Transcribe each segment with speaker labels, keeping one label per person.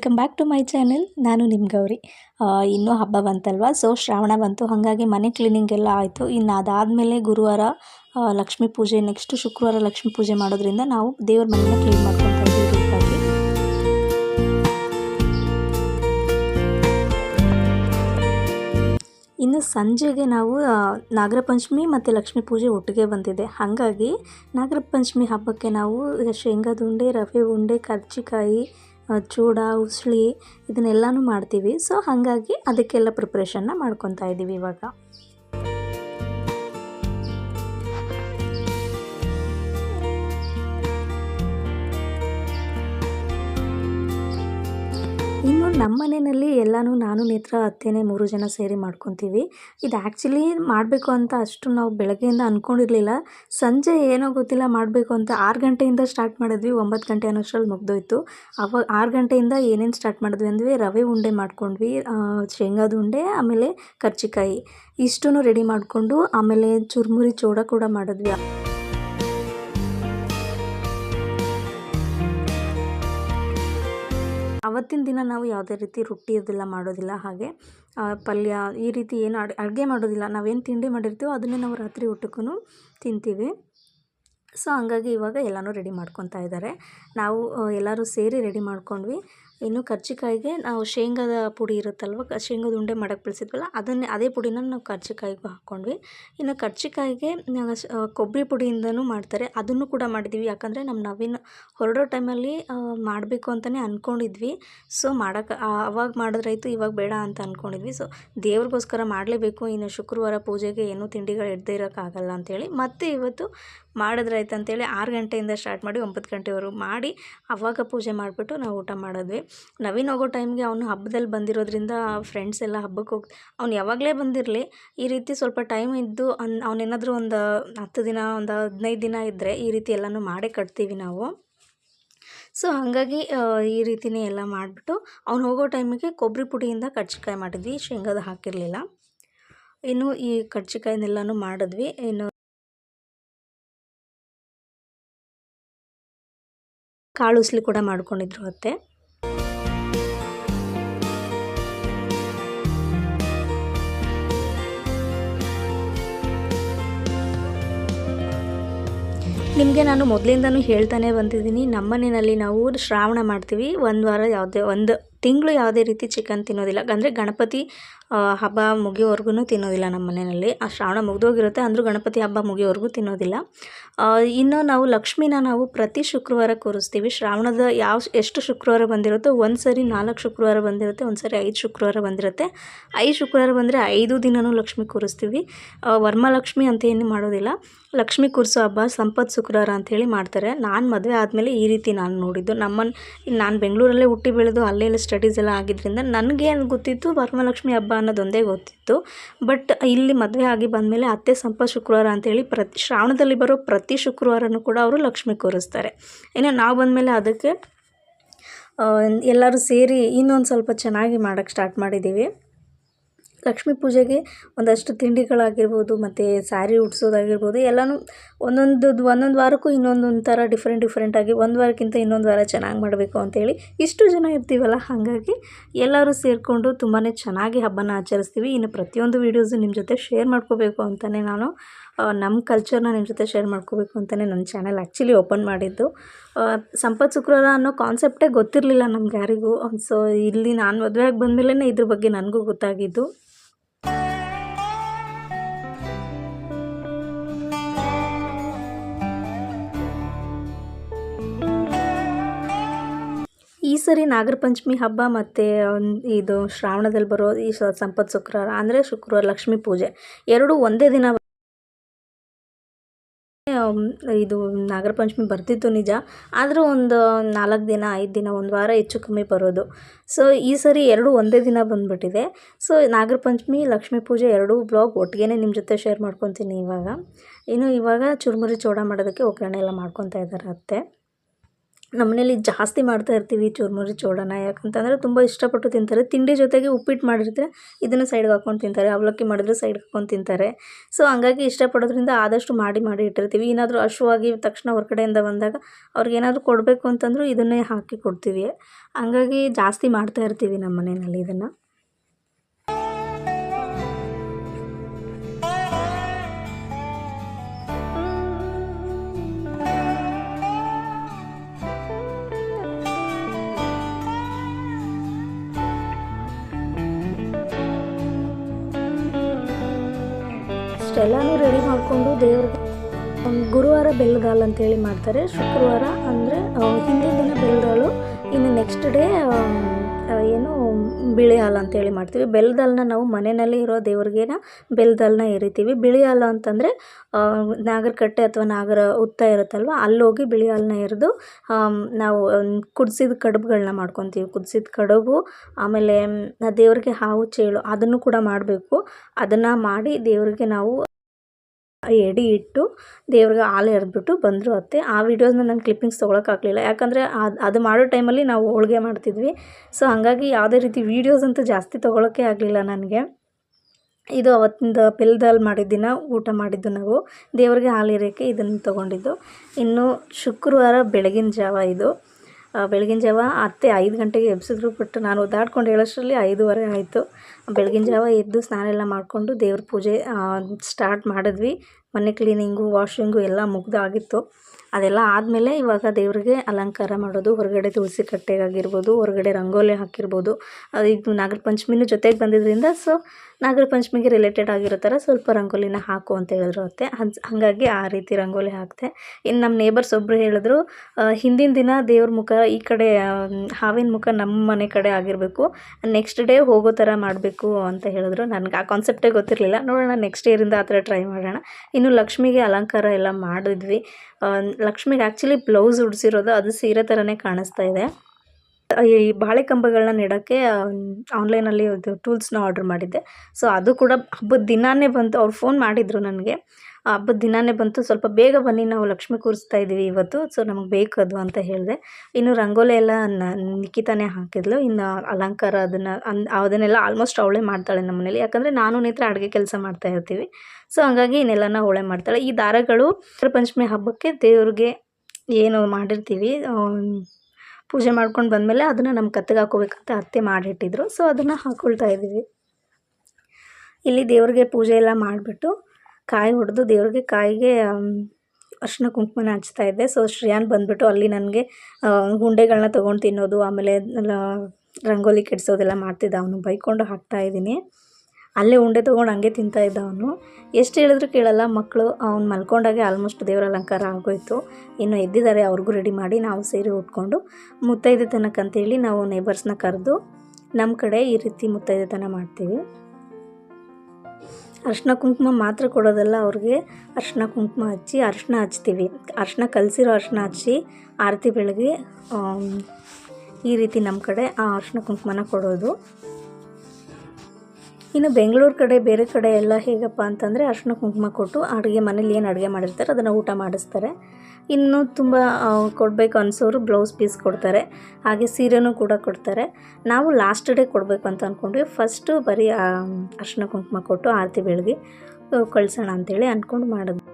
Speaker 1: Welcome back to my channel ನಾನು ನಿಮ್ಮ ಗೌರಿ. ಇನ್ನೂ ಹಬ್ಬ ಬಂತಲ್ವ? ಸೊ ಶ್ರಾವಣ ಬಂತು. ಹಾಗಾಗಿ ಮನೆ ಕ್ಲೀನಿಂಗ್ ಎಲ್ಲ ಆಯಿತು. ಇನ್ನು ಅದಾದಮೇಲೆ ಗುರುವಾರ ಲಕ್ಷ್ಮಿ ಪೂಜೆ ನೆಕ್ಸ್ಟ್ ಶುಕ್ರವಾರ ಲಕ್ಷ್ಮೀ ಪೂಜೆ ಮಾಡೋದ್ರಿಂದ ನಾವು ದೇವ್ರ ಮನೆಯನ್ನು ಕ್ಲೀನ್ ಮಾಡ್ಕೊತಾ ಇನ್ನು ಸಂಜೆಗೆ ನಾವು ನಾಗರ ಪಂಚಮಿ ಮತ್ತು ಲಕ್ಷ್ಮೀ ಪೂಜೆ ಒಟ್ಟಿಗೆ ಬಂದಿದೆ. ಹಾಗಾಗಿ ನಾಗರ ಪಂಚಮಿ ಹಬ್ಬಕ್ಕೆ ನಾವು ಶೇಂಗಾದ ಉಂಡೆ ರವೆ, ಉಂಡೆ, ಕರ್ಜಿಕಾಯಿ ಚೂಡ ಉಸಳಿ ಇದನ್ನೆಲ್ಲನೂ ಮಾಡ್ತೀವಿ. ಸೊ ಹಾಗಾಗಿ ಅದಕ್ಕೆಲ್ಲ ಪ್ರಿಪ್ರೇಷನ್ನ ಮಾಡ್ಕೊತಾ ಇದ್ದೀವಿ ಇವಾಗ. ನಮ್ಮ ಮನೆಯಲ್ಲಿ ಎಲ್ಲನೂ ನಾನು ನೇತ್ರ ಅತ್ತೆನೇ ಮೂರು ಜನ ಸೇರಿ ಮಾಡ್ಕೊತೀವಿ. ಇದು ಆ್ಯಕ್ಚುಲಿ ಮಾಡಬೇಕು ಅಂತ ಅಷ್ಟು ನಾವು ಬೆಳಗ್ಗೆಯಿಂದ ಅಂದ್ಕೊಂಡಿರಲಿಲ್ಲ ಸಂಜೆ ಏನೋ ಗೊತ್ತಿಲ್ಲ ಮಾಡಬೇಕು ಅಂತ ಆರು ಗಂಟೆಯಿಂದ ಸ್ಟಾರ್ಟ್ ಮಾಡಿದ್ವಿ, ಒಂಬತ್ತು ಗಂಟೆ ಅನ್ನೋಷ್ಟರಲ್ಲಿ ಮುಗ್ದೋಯ್ತು. ಅವಾಗ ಆರು ಗಂಟೆಯಿಂದ ಏನೇನು ಸ್ಟಾರ್ಟ್ ಮಾಡಿದ್ವಿ ಅಂದರೆ ರವೆ ಉಂಡೆ ಮಾಡ್ಕೊಂಡ್ವಿ ಶೇಂಗಾದ ಉಂಡೆ, ಆಮೇಲೆ ಕರ್ಜಿಕಾಯಿ ಇಷ್ಟೂ ರೆಡಿ ಮಾಡಿಕೊಂಡು ಆಮೇಲೆ ಚುರುಮುರಿ ಚೋಡ ಕೂಡ ಮಾಡಿದ್ವಿ. ಅವತ್ತಿನ ದಿನ ನಾವು ಯಾವುದೇ ರೀತಿ ರೊಟ್ಟಿ ಅದೆಲ್ಲ ಮಾಡೋದಿಲ್ಲ. ಹಾಗೆ ಪಲ್ಯ ಈ ರೀತಿ ಏನು ಅಡ್, ಅಡುಗೆ ಮಾಡೋದಿಲ್ಲ. ನಾವೇನು ತಿಂಡಿ ಮಾಡಿರ್ತೀವೋ ಅದನ್ನೇ ನಾವು ರಾತ್ರಿ ಊಟಕ್ಕೂ ತಿಂತೀವಿ. ಸೊ, ಹಂಗಾಗಿ ಇವಾಗ ಎಲ್ಲನೂ ರೆಡಿ ಮಾಡ್ಕೊತಾ ಇದ್ದಾರೆ. ನಾವು ಎಲ್ಲರೂ ಸೇರಿ ರೆಡಿ ಮಾಡ್ಕೊಂಡ್ವಿ. ಇನ್ನು ಕರ್ಜಿಕಾಯಿಗೆ ನಾವು ಶೇಂಗಾದ ಪುಡಿ ಇರುತ್ತಲ್ವ ಶೇಂಗದ ಉಂಡೆ ಮಾಡೋಕ್ಕೆ ಬೆಳೆಸಿದ್ವಲ್ಲ, ಅದನ್ನೇ, ಅದೇ ಪುಡಿನ ನಾವು ಕರ್ಜಿಕಾಯಿಗೂ ಹಾಕ್ಕೊಂಡ್ವಿ ಇನ್ನು ಕರ್ಜಿಕಾಯಿಗೆ ಕೊಬ್ಬರಿ ಪುಡಿಯಿಂದನೂ ಮಾಡ್ತಾರೆ, ಅದನ್ನು ಕೂಡ ಮಾಡಿದ್ದೀವಿ ಯಾಕಂದರೆ ನಮ್ಮ ನವೀನ ಹೊರಡೋ ಟೈಮಲ್ಲಿ ಮಾಡಬೇಕು ಅಂತಲೇ ಅಂದ್ಕೊಂಡಿದ್ವಿ ಸೊ, ಮಾಡೋಕೆ ಅವಾಗ ಮಾಡಿದ್ರಾಯ್ತು ಇವಾಗ ಬೇಡ ಅಂತ ಅಂದ್ಕೊಂಡಿದ್ವಿ ಸೊ, ದೇವ್ರಿಗೋಸ್ಕರ ಮಾಡಲೇಬೇಕು. ಇನ್ನು ಶುಕ್ರವಾರ ಪೂಜೆಗೆ ಏನೂ ತಿಂಡಿಗಳು ಇಡದೇ ಇರೋಕ್ಕಾಗಲ್ಲ ಅಂತೇಳಿ. ಮತ್ತೆ ಇವತ್ತು ಮಾಡಿದ್ರಾಯ್ತು ಅಂತೇಳಿ ಆರು ಗಂಟೆಯಿಂದ ಸ್ಟಾರ್ಟ್ ಮಾಡಿ ಒಂಬತ್ತು ಗಂಟೆವರೆಗೂ ಮಾಡಿ ಅವಾಗ ಪೂಜೆ ಮಾಡಿಬಿಟ್ಟು ನಾವು ಊಟ ಮಾಡಿದ್ವಿ. ನವೀನ್ ಹೋಗೋ ಟೈಮ್ಗೆ ಅವನು ಹಬ್ಬದಲ್ಲಿ ಬಂದಿರೋದ್ರಿಂದ ಫ್ರೆಂಡ್ಸ್ ಎಲ್ಲ ಹಬ್ಬಕ್ಕೆ ಹೋಗಿ ಅವ್ನು ಯಾವಾಗಲೇ ಬಂದಿರಲಿ, ಈ ರೀತಿ ಸ್ವಲ್ಪ ಟೈಮ್ ಇದ್ದು ಅನ್ ಅವನೇನಾದರೂ ಒಂದು ಹತ್ತು ದಿನ, ಒಂದು ಹದಿನೈದು ದಿನ ಇದ್ದರೆ ಈ ರೀತಿ ಎಲ್ಲನೂ ಮಾಡೇ ಕಟ್ತೀವಿ ನಾವು. ಸೊ ಹಾಗಾಗಿ ಈ ರೀತಿನೇ ಎಲ್ಲ ಮಾಡಿಬಿಟ್ಟು ಅವ್ನು ಹೋಗೋ ಟೈಮಿಗೆ ಕೊಬ್ಬರಿ ಪುಡಿಯಿಂದ ಕಡ್ಜಿಕಾಯಿ ಮಾಡಿದ್ವಿ. ಶೇಂಗಾದ ಹಾಕಿರಲಿಲ್ಲ. ಇನ್ನು ಈ ಕರ್ಜಿಕಾಯಿನೆಲ್ಲನೂ ಮಾಡಿದ್ವಿ. ಇನ್ನು ಕಾಳು ಉಸ್ಲಿ ಕೂಡ ಮಾಡ್ಕೊಂಡಿದ್ರು ಅತ್ತೆ ನಿಮಗೆ ನಾನು ಮೊದಲಿಂದನೂ ಹೇಳ್ತಾನೆ ಬಂದಿದ್ದೀನಿ. ನಮ್ಮ ಮನೆಯಲ್ಲಿ ನಾವು ಶ್ರಾವಣ ಮಾಡ್ತೀವಿ. ಒಂದು ವಾರ ಯಾವುದೇ, ಒಂದು ತಿಂಗಳು ಯಾವುದೇ ರೀತಿ ಚಿಕನ್ ತಿನ್ನೋದಿಲ್ಲ. ಅಂದರೆ ಗಣಪತಿ ಹಬ್ಬ ಮುಗಿಯೋವರೆಗೂ ತಿನ್ನೋದಿಲ್ಲ ನಮ್ಮ ಮನೆಯಲ್ಲಿ. ಆ ಶ್ರಾವಣ ಮುಗಿದೋಗಿರುತ್ತೆ, ಅಂದರೂ ಗಣಪತಿ ಹಬ್ಬ ಮುಗಿಯೋವರೆಗೂ ತಿನ್ನೋದಿಲ್ಲ. ಇನ್ನು ನಾವು ಲಕ್ಷ್ಮೀನ ನಾವು ಪ್ರತಿ ಶುಕ್ರವಾರ ಕೂರಿಸ್ತೀವಿ. ಶ್ರಾವಣದ ಯಾವ ಎಷ್ಟು ಶುಕ್ರವಾರ ಬಂದಿರುತ್ತೋ ಒಂದು ಸರಿ ನಾಲ್ಕು ಶುಕ್ರವಾರ ಬಂದಿರುತ್ತೆ ಒಂದು ಸರಿ ಐದು ಶುಕ್ರವಾರ ಬಂದಿರುತ್ತೆ. ಐದು ಶುಕ್ರವಾರ ಬಂದರೆ ಐದು ದಿನವೂ ಲಕ್ಷ್ಮಿ ಕೂರಿಸ್ತೀವಿ. ವರ್ಮಲಕ್ಷ್ಮಿ ಅಂತ ಏನು ಮಾಡೋದಿಲ್ಲ. ಲಕ್ಷ್ಮಿ ಕೂರಿಸೋ ಹಬ್ಬ ಸಂಪತ್ ಶುಕ್ರವಾರ ಅಂಥೇಳಿ ಮಾಡ್ತಾರೆ. ನಾನು ಮದುವೆ ಆದಮೇಲೆ ಈ ರೀತಿ ನಾನು ನೋಡಿದ್ದು. ನಮ್ಮನ್ನು ನಾನು ಬೆಂಗಳೂರಲ್ಲೇ ಹುಟ್ಟಿ ಬೆಳೆದು ಅಲ್ಲೇ ಸ್ಟಡೀಸ್ ಎಲ್ಲ ಆಗಿದ್ದರಿಂದ ನನಗೆ ಏನು ಗೊತ್ತಿತ್ತು, ವರ್ಮಲಕ್ಷ್ಮಿ ಹಬ್ಬ ಅನ್ನೋದೊಂದೇ ಗೊತ್ತಿತ್ತು. ಬಟ್ ಇಲ್ಲಿ ಮದುವೆ ಆಗಿ ಬಂದಮೇಲೆ ಅತ್ತೆ ಸಂಪ ಶುಕ್ರವಾರ ಅಂತೇಳಿ ಪ್ರತಿ ಶ್ರಾವಣದಲ್ಲಿ ಬರೋ ಪ್ರತಿ ಶುಕ್ರವಾರನೂ ಕೂಡ ಅವರು ಲಕ್ಷ್ಮಿ ಕೂರಿಸ್ತಾರೆ. ಇನ್ನು ನಾವು ಬಂದಮೇಲೆ ಅದಕ್ಕೆ ಎಲ್ಲರೂ ಸೇರಿ ಇನ್ನೊಂದು ಸ್ವಲ್ಪ ಚೆನ್ನಾಗಿ ಮಾಡೋಕ್ಕೆ ಸ್ಟಾರ್ಟ್ ಮಾಡಿದ್ದೀವಿ. ಲಕ್ಷ್ಮೀ ಪೂಜೆಗೆ ಒಂದಷ್ಟು ತಿಂಡಿಗಳಾಗಿರ್ಬೋದು, ಮತ್ತು ಸ್ಯಾರಿ ಉಡ್ಸೋದಾಗಿರ್ಬೋದು, ಎಲ್ಲನೂ ಒಂದೊಂದು ಒಂದೊಂದು ವಾರಕ್ಕೂ ಇನ್ನೊಂದೊಂದು ಥರ ಡಿಫ್ರೆಂಟ್ ಡಿಫ್ರೆಂಟಾಗಿ ಒಂದು ವಾರಕ್ಕಿಂತ ಇನ್ನೊಂದು ವಾರ ಚೆನ್ನಾಗಿ ಮಾಡಬೇಕು ಅಂತೇಳಿ ಇಷ್ಟು ಜನ ಇರ್ತೀವಲ್ಲ, ಹಾಗಾಗಿ ಎಲ್ಲರೂ ಸೇರಿಕೊಂಡು ತುಂಬಾ ಚೆನ್ನಾಗಿ ಹಬ್ಬನ ಆಚರಿಸ್ತೀವಿ. ಇನ್ನು ಪ್ರತಿಯೊಂದು ವೀಡಿಯೋಸು ನಿಮ್ಮ ಜೊತೆ ಶೇರ್ ಮಾಡ್ಕೋಬೇಕು ಅಂತಲೇ ನಾನು ನಮ್ಮ ಕಲ್ಚರ್ನ ನಿಮ್ಮ ಜೊತೆ ಶೇರ್ ಮಾಡ್ಕೋಬೇಕು ಅಂತಲೇ ನನ್ನ ಚಾನೆಲ್ ಆ್ಯಕ್ಚುಲಿ ಓಪನ್ ಮಾಡಿದ್ದು. ಸಂಪತ್ ಶುಕ್ರವಾರ ಅನ್ನೋ ಕಾನ್ಸೆಪ್ಟೇ ಗೊತ್ತಿರಲಿಲ್ಲ ನಮ್ಗೆ ಯಾರಿಗೂ. ಸೊ ಇಲ್ಲಿ ನಾನು ಮದುವೆ ಆಗಿ ಬಂದಮೇಲೆ ಇದ್ರ ಬಗ್ಗೆ ನನಗೂ ಗೊತ್ತಾಗಿದ್ದು. ಈ ಸರಿ ನಾಗರ ಪಂಚಮಿ ಹಬ್ಬ ಮತ್ತು ಇದು ಶ್ರಾವಣದಲ್ಲಿ ಬರೋ ಈ ಸಂಪತ್ ಶುಕ್ರವಾರ ಅಂದರೆ ಶುಕ್ರವಾರ ಲಕ್ಷ್ಮೀ ಪೂಜೆ. ಎರಡೂ ಒಂದೇ ದಿನ ಇದು ನಾಗರ ಪಂಚಮಿ ಬರ್ತಿತ್ತು ನಿಜ. ಆದರೂ ಒಂದು ನಾಲ್ಕು ದಿನ, ಐದು ದಿನ, ಒಂದು ವಾರ ಹೆಚ್ಚು ಕಮ್ಮಿ ಬರೋದು. ಸೊ ಈ ಸರಿ ಎರಡೂ ಒಂದೇ ದಿನ ಬಂದುಬಿಟ್ಟಿದೆ. ಸೊ ನಾಗರ ಪಂಚಮಿ, ಲಕ್ಷ್ಮೀ ಪೂಜೆ ಎರಡೂ ಬ್ಲಾಗ್ ಒಟ್ಟಿಗೆ ನಿಮ್ಮ ಜೊತೆ ಶೇರ್ ಮಾಡ್ಕೊತೀನಿ ಇವಾಗ. ಇನ್ನು ಇವಾಗ ಚುರುಮುರಿ ಚೂಡ ಮಾಡೋದಕ್ಕೆ ಒಗ್ಗರಣೆ ಎಲ್ಲ ಮಾಡ್ಕೊತಾ ಇದ್ದಾರೆ ಅತ್ತೆ. ನಮ್ಮನೇಲಿ ಜಾಸ್ತಿ ಮಾಡ್ತಾ ಇರ್ತೀವಿ ಚುರುಮುರಿ ಚೂಡಾನ, ಯಾಕಂತಂದರೆ ತುಂಬ ಇಷ್ಟಪಟ್ಟು ತಿಂತಾರೆ. ತಿಂಡಿ ಜೊತೆಗೆ ಉಪ್ಪಿಟ್ಟು ಮಾಡಿರ್ತಾರೆ ಇದನ್ನು ಸೈಡ್ಗೆ ಹಾಕ್ಕೊಂಡು ತಿಂತಾರೆ, ಅವಲಕ್ಕಿ ಮಾಡಿದ್ರೆ ಸೈಡ್ಗೆ ಹಾಕ್ಕೊಂಡು ತಿಂತಾರೆ. ಸೊ ಹಂಗಾಗಿ ಇಷ್ಟಪಡೋದ್ರಿಂದ ಆದಷ್ಟು ಮಾಡಿ ಮಾಡಿ ಇಟ್ಟಿರ್ತೀವಿ. ಏನಾದರೂ ಹಶುವಾಗಿ ತಕ್ಷಣ ಹೊರಗಡೆಯಿಂದ ಬಂದಾಗ ಅವ್ರಿಗೇನಾದರೂ ಕೊಡಬೇಕು ಅಂತಂದರೂ ಇದನ್ನೇ ಹಾಕಿ ಕೊಡ್ತೀವಿ. ಹಂಗಾಗಿ ಜಾಸ್ತಿ ಮಾಡ್ತಾ ಇರ್ತೀವಿ ನಮ್ಮ ಮನೆಯಲ್ಲಿ ಇದನ್ನು. ಇಷ್ಟೆಲ್ಲನೂ ರೆಡಿ ಮಾಡಿಕೊಂಡು ದೇವ್ರಿಗೆ ಗುರುವಾರ ಬೆಲ್ಲದಾಲ್ ಅಂತೇಳಿ ಮಾಡ್ತಾರೆ. ಶುಕ್ರವಾರ ಅಂದರೆ ಹಿಂದಿನ ದಿನ ಬೆಲ್ಲದಾಳು ಇನ್ನು ನೆಕ್ಸ್ಟ್ ಡೇ ಏನು, ಬಿಳಿ ಹಾಲು ಅಂತೇಳಿ ಮಾಡ್ತೀವಿ. ಬೆಲ್ಲದಲ್ನ ನಾವು ಮನೆಯಲ್ಲಿ ಇರೋ ದೇವ್ರಿಗೇನ ಬೆಲ್ಲದಲ್ನ ಎರಿತೀವಿ. ಬಿಳಿ ಹಾಲು ಅಂತಂದರೆ ನಾಗರಕಟ್ಟೆ ಅಥವಾ ನಾಗರ ಉತ್ತ ಇರುತ್ತಲ್ವ, ಅಲ್ಲೋಗಿ ಬಿಳಿ ಹಾಲನ್ನ ಎರೆದು ನಾವು ಕುದಿಸಿದ ಕಡುಬುಗಳನ್ನ ಮಾಡ್ಕೊತೀವಿ. ಕುದಿಸಿದ ಕಡುಬು, ಆಮೇಲೆ ದೇವ್ರಿಗೆ ಹಾವು ಚೇಳು ಅದನ್ನು ಕೂಡ ಮಾಡಬೇಕು. ಅದನ್ನು ಮಾಡಿ ದೇವ್ರಿಗೆ ನಾವು ಎಡೆ ಇಟ್ಟು ದೇವ್ರಿಗೆ ಹಾಲು ಎರೆದ್ಬಿಟ್ಟು ಬಂದರು ಅತ್ತೆ. ಆ ವಿಡಿಯೋಸ್ನ ನಾನು ಕ್ಲಿಪ್ಪಿಂಗ್ಸ್ ತೊಗೊಳಕ್ಕಾಗಲಿಲ್ಲ ಯಾಕಂದರೆ ಅದು ಅದು ಮಾಡೋ ಟೈಮಲ್ಲಿ ನಾವು ಹೋಳಿಗೆ ಮಾಡ್ತಿದ್ವಿ. ಸೊ ಹಾಗಾಗಿ ಯಾವುದೇ ರೀತಿ ವೀಡಿಯೋಸ್ ಅಂತೂ ಜಾಸ್ತಿ ತೊಗೊಳಕ್ಕೆ ಆಗಲಿಲ್ಲ ನನಗೆ. ಇದು ಅವತ್ತಿಂದ ಬೆಲ್ದಲ್ಲಿ ಮಾಡಿದ್ದಿನ, ಊಟ ಮಾಡಿದ್ದು ನಾವು. ದೇವ್ರಿಗೆ ಹಾಲು ಇರೋಕ್ಕೆ ಇದನ್ನು ತೊಗೊಂಡಿದ್ದು. ಇನ್ನು ಶುಕ್ರವಾರ ಬೆಳಗಿನ ಜಾವ ಇದು. ಬೆಳಗಿನ ಜಾವ ಅತ್ತೆ ಐದು ಗಂಟೆಗೆ ಎಬ್ಸಿದ್ರು ಬಟ್ ನಾನು ಒದ್ದಾಡ್ಕೊಂಡು ಹೇಳೋಷ್ಟರಲ್ಲಿ ಐದೂವರೆ ಆಯಿತು. ಬೆಳಗಿನ ಜಾವ ಎದ್ದು ಸ್ನಾನ ಎಲ್ಲ ಮಾಡಿಕೊಂಡು ದೇವ್ರ ಪೂಜೆ ಸ್ಟಾರ್ಟ್ ಮಾಡಿದ್ವಿ. ಮನೆ ಕ್ಲೀನಿಂಗು, ವಾಷಿಂಗು ಎಲ್ಲ ಮುಗಿದಾಗಿತ್ತು. ಅದೆಲ್ಲ ಆದಮೇಲೆ ಇವಾಗ ದೇವರಿಗೆ ಅಲಂಕಾರ ಮಾಡೋದು, ಹೊರಗಡೆ ತುಳಸಿ ಕಟ್ಟೆಗಾಗಿರ್ಬೋದು, ಹೊರಗಡೆ ರಂಗೋಲಿ ಹಾಕಿರ್ಬೋದು. ಅದು ಇದು ನಾಗರ ಪಂಚಮಿನೂ ಜೊತೆಗೆ ಬಂದಿದ್ದರಿಂದ ಸೊ ನಾಗರ ಪಂಚಮಿಗೆ ರಿಲೇಟೆಡ್ ಆಗಿರೋ ಥರ ಸ್ವಲ್ಪ ರಂಗೋಲಿನ ಹಾಕು ಅಂತ ಹೇಳಿದ್ರು ಅತ್ತೆ. ಹಂಗಾಗಿ ಆ ರೀತಿ ರಂಗೋಲಿ ಹಾಕಿದೆ ಇನ್ನು ನಮ್ಮ ನೇಬರ್ಸ್ ಒಬ್ಬರು ಹೇಳಿದ್ರು ಹಿಂದಿನ ದಿನ ದೇವ್ರ ಮುಖ ಈ ಕಡೆ ಹಾವಿನ ಮುಖ ನಮ್ಮ ಮನೆ ಕಡೆ ಆಗಿರಬೇಕು. ನೆಕ್ಸ್ಟ್ ಡೇ ಹೋಗೋ ಥರ ಮಾಡಬೇಕು ಅಂತ ಹೇಳಿದ್ರು. ನನಗೆ ಆ ಕಾನ್ಸೆಪ್ಟೇ ಗೊತ್ತಿರಲಿಲ್ಲ. ನೋಡೋಣ ನೆಕ್ಸ್ಟ್ ಇಯರಿಂದ ಆ ಥರ ಟ್ರೈ ಮಾಡೋಣ. ಇನ್ನು ಲಕ್ಷ್ಮಿಗೆ ಅಲಂಕಾರ ಎಲ್ಲ ಮಾಡಿದ್ವಿ. ಲಕ್ಷ್ಮಿಗೆ ಆ್ಯಕ್ಚುಲಿ ಬ್ಲೌಸ್ ಉಡಿಸಿರೋದು ಅದು ಸೀರೆ ಥರನೇ ಕಾಣಿಸ್ತಾ ಇದೆ. ಈ ಬಾಳೆ ಕಂಬಗಳನ್ನ ನೆಡೋಕ್ಕೆ ಆನ್ಲೈನಲ್ಲಿ ಅದು ಟೂಲ್ಸ್ನ ಆರ್ಡ್ರ್ ಮಾಡಿದ್ದೆ. ಸೊ, ಅದು ಕೂಡ ಹಬ್ಬದ ದಿನಾನೇ ಬಂತು. ಅವ್ರು ಫೋನ್ ಮಾಡಿದರು ನನಗೆ. ಹಬ್ಬದ ದಿನಾನೇ ಬಂತು. ಸ್ವಲ್ಪ ಬೇಗ ಬನ್ನಿ, ನಾವು ಲಕ್ಷ್ಮಿ ಕೂರಿಸ್ತಾ ಇದ್ದೀವಿ ಇವತ್ತು. ಸೊ, ನಮಗೆ ಬೇಕು ಅದು ಅಂತ ಹೇಳಿದೆ. ಇನ್ನು ರಂಗೋಲಿ ಎಲ್ಲ ನಿಖಿತಾನೇ ಹಾಕಿದ್ಲು. ಇನ್ನು ಅಲಂಕಾರ ಅದನ್ನು, ಅನ್, ಅದನ್ನೆಲ್ಲ ಆಲ್ಮೋಸ್ಟ್ ಅವಳೇ ಮಾಡ್ತಾಳೆ ನಮ್ಮ ಮನೇಲಿ. ಯಾಕಂದರೆ ನಾನು ನೇತ್ರ ಅಡುಗೆ ಕೆಲಸ ಮಾಡ್ತಾ ಇರ್ತೀವಿ. ಸೊ, ಹಂಗಾಗಿ ಇನ್ನೆಲ್ಲನ ಅವಳೇ ಮಾಡ್ತಾಳೆ. ಈ ದಾರಗಳು ಪಂಚಮಿ ಹಬ್ಬಕ್ಕೆ ದೇವ್ರಿಗೆ ಏನು ಮಾಡಿರ್ತೀವಿ ಪೂಜೆ ಮಾಡ್ಕೊಂಡು ಬಂದಮೇಲೆ ಅದನ್ನು ನಮ್ಮ ಕತ್ತಿಗೆ ಹಾಕೋಬೇಕಂತ ಅತ್ತೆ ಮಾಡಿಟ್ಟಿದ್ರು. ಸೊ ಅದನ್ನು ಹಾಕ್ಕೊಳ್ತಾ ಇದ್ದೀವಿ ಇಲ್ಲಿ ದೇವ್ರಿಗೆ ಪೂಜೆ ಎಲ್ಲ ಮಾಡಿಬಿಟ್ಟು ಕಾಯಿ ಹೊಡೆದು ದೇವ್ರಿಗೆ ಕಾಯಿಗೆ ಅರ್ಶಿನ ಕುಂಕುಮನ ಹಚ್ತಾ ಇದ್ದೆ. ಸೊ ಶ್ರೇಯಾನ್ ಬಂದುಬಿಟ್ಟು ಅಲ್ಲಿ ನನಗೆ ಗುಂಡೆಗಳನ್ನ ತೊಗೊಂಡು ತಿನ್ನೋದು, ಆಮೇಲೆ ರಂಗೋಲಿ ಕೆಡಿಸೋದೆಲ್ಲ ಮಾಡ್ತಿದ್ದ. ಅವನು ಬೈಕೊಂಡು ಹಾಕ್ತಾಯಿದ್ದೀನಿ ಅಲ್ಲೇ ಉಂಡೆ ತೊಗೊಂಡು ಹಂಗೆ ಇದ್ದ ಅವನು ಎಷ್ಟು ಹೇಳಿದ್ರು ಕೇಳಲ್ಲ ಮಕ್ಕಳು ಅವ್ನು ಮಲ್ಕೊಂಡಾಗೆ ಆಲ್ಮೋಸ್ಟ್ ದೇವರ ಅಲಂಕಾರ ಆಗೋಯ್ತು. ಇನ್ನು ಎದ್ದಿದ್ದಾರೆ, ಅವ್ರಿಗೂ ರೆಡಿ ಮಾಡಿ ನಾವು ಸೇರಿ ಉಟ್ಕೊಂಡು ಮುತ್ತೈದೆ ತನಕಂತೇಳಿ ನಾವು ನೇಬರ್ಸ್ನ ಕರೆದು ನಮ್ಮ ಕಡೆ ಈ ರೀತಿ ಮುತ್ತೈದೆತನ ಮಾಡ್ತೀವಿ. ಅರ್ಶಿನ ಕುಂಕುಮ ಮಾತ್ರ ಕೊಡೋದಲ್ಲ ಅವ್ರಿಗೆ. ಅರ್ಶಿನ ಕುಂಕುಮ ಹಚ್ಚಿ ಅರ್ಶಿನ ಹಚ್ತೀವಿ. ಅರ್ಶಿನ ಕಲಸಿರೋ ಅರ್ಶಿನ ಹಚ್ಚಿ ಆರತಿ ಬೆಳಗ್ಗೆ ಈ ರೀತಿ ನಮ್ಮ ಕಡೆ ಆ ಅರ್ಶಿನ ಕುಂಕುಮನ ಕೊಡೋದು. ಇನ್ನು ಬೆಂಗಳೂರು ಕಡೆ, ಬೇರೆ ಕಡೆ ಎಲ್ಲ ಹೇಗಪ್ಪ ಅಂತಂದರೆ ಅರ್ಶಿನ ಕುಂಕುಮ ಕೊಟ್ಟು ಅಡುಗೆ ಮನೇಲಿ ಏನು ಅಡುಗೆ ಮಾಡಿರ್ತಾರೆ, ಅದನ್ನು ಊಟ ಮಾಡಿಸ್ತಾರೆ. ಇನ್ನು ತುಂಬ ಕೊಡಬೇಕು ಅನಿಸೋರು ಬ್ಲೌಸ್ ಪೀಸ್ ಕೊಡ್ತಾರೆ, ಹಾಗೆ ಸೀರೆನೂ ಕೂಡ ಕೊಡ್ತಾರೆ. ನಾವು ಲಾಸ್ಟ್ ಡೇ ಕೊಡಬೇಕು ಅಂತ ಅಂದ್ಕೊಂಡ್ವಿ ಫಸ್ಟು ಬರೀ ಅರ್ಶಿನ ಕುಂಕುಮ ಕೊಟ್ಟು ಆರತಿ ಬೆಳಗ್ಗೆ ಕಳ್ಸೋಣ ಅಂತೇಳಿ ಅಂದ್ಕೊಂಡು ಮಾಡಿದ್ವಿ.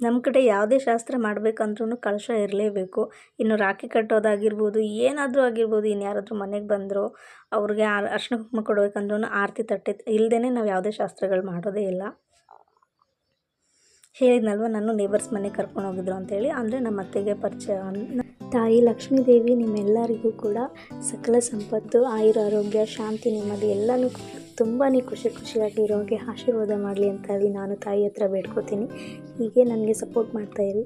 Speaker 1: ನಮ್ಮ ಕಡೆ ಯಾವುದೇ ಶಾಸ್ತ್ರ ಮಾಡಬೇಕಂದ್ರೂ ಕಳಶ ಇರಲೇಬೇಕು. ಇನ್ನು ರಾಖಿ ಕಟ್ಟೋದಾಗಿರ್ಬೋದು, ಏನಾದರೂ ಆಗಿರ್ಬೋದು ಇನ್ನು ಯಾರಾದರೂ ಮನೆಗೆ ಬಂದರೂ, ಅವ್ರಿಗೆ ಅರ್ಶಿನ ಕುಂಕುಮ ಕೊಡಬೇಕಂದ್ರೂ ಆರತಿ ತಟ್ಟೆ ಇಲ್ಲದೇ ನಾವು ಯಾವುದೇ ಶಾಸ್ತ್ರಗಳು ಮಾಡೋದೇ ಇಲ್ಲ. ಹೇಳಿದ್ನಲ್ವ ನಾನು ನೇಬರ್ಸ್ ಮನೆಗೆ ಕರ್ಕೊಂಡು ಹೋಗಿದ್ರು ಅಂತೇಳಿ. ಅಂದರೆ ನಮ್ಮ ಅತ್ತೆಗೆ ಪರಿಚಯ. ತಾಯಿ ಲಕ್ಷ್ಮೀದೇವಿ ನಿಮ್ಮೆಲ್ಲರಿಗೂ ಕೂಡ ಸಕಲ ಸಂಪತ್ತು, ಆಯುರ, ಆರೋಗ್ಯ, ಶಾಂತಿ, ನೆಮ್ಮದಿ ಎಲ್ಲನೂ ತುಂಬಾ ಖುಷಿ ಖುಷಿಯಾಗಿ ಇರೋಗೆ ಆಶೀರ್ವಾದ ಮಾಡಲಿ ಅಂತ ಹೇಳಿ ನಾನು ತಾಯಿ ಹತ್ರ ಬೇಡ್ಕೋತೀನಿ. ಹೀಗೆ ನನಗೆ ಸಪೋರ್ಟ್ ಮಾಡ್ತಾಯಿರಿ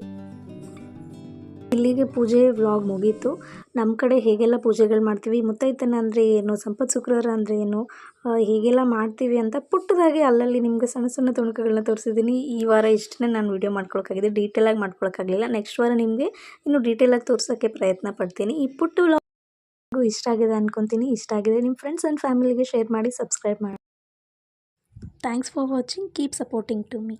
Speaker 1: ಇಲ್ಲಿಗೆ ಪೂಜೆ ವ್ಲಾಗ್ ಮುಗೀತು. ನಮ್ಮ ಕಡೆ ಹೇಗೆಲ್ಲ ಪೂಜೆಗಳು ಮಾಡ್ತೀವಿ, ಮುತ್ತೈತನ ಅಂದರೆ ಏನು, ಸಂಪತ್ ಶುಕ್ರವಾರ ಅಂದರೆ ಏನು ಹೇಗೆಲ್ಲ ಮಾಡ್ತೀವಿ ಅಂತ ಪುಟ್ಟದಾಗಿ ಅಲ್ಲಲ್ಲಿ ನಿಮಗೆ ಸಣ್ಣ ಸಣ್ಣ ತುಣುಕುಗಳನ್ನ ತೋರಿಸಿದ್ದೀನಿ. ಈ ವಾರ ಇಷ್ಟನ್ನೇ ನಾನು ವೀಡಿಯೋ ಮಾಡ್ಕೊಳಕ್ಕಾಗಿದೆ. ಡೀಟೇಲಾಗಿ ಮಾಡ್ಕೊಳಕ್ಕಾಗಲಿಲ್ಲ. ನೆಕ್ಸ್ಟ್ ವಾರ ನಿಮಗೆ ಇನ್ನು ಡೀಟೇಲಾಗಿ ತೋರಿಸೋಕ್ಕೆ ಪ್ರಯತ್ನ ಪಡ್ತೀನಿ. ಈ ಪುಟ್ಟ ಇಷ್ಟ ಆಗಿದೆ ಅನ್ಕೊತೀನಿ. ಇಷ್ಟ ಆಗಿದೆ ನಿಮ್ಮ ಫ್ರೆಂಡ್ಸ್ ಆ್ಯಂಡ್ ಫ್ಯಾಮಿಲಿಗೆ ಶೇರ್ ಮಾಡಿ ಸಬ್ಸ್ಕ್ರೈಬ್ ಮಾಡಿ. Thanks for watching keep supporting to me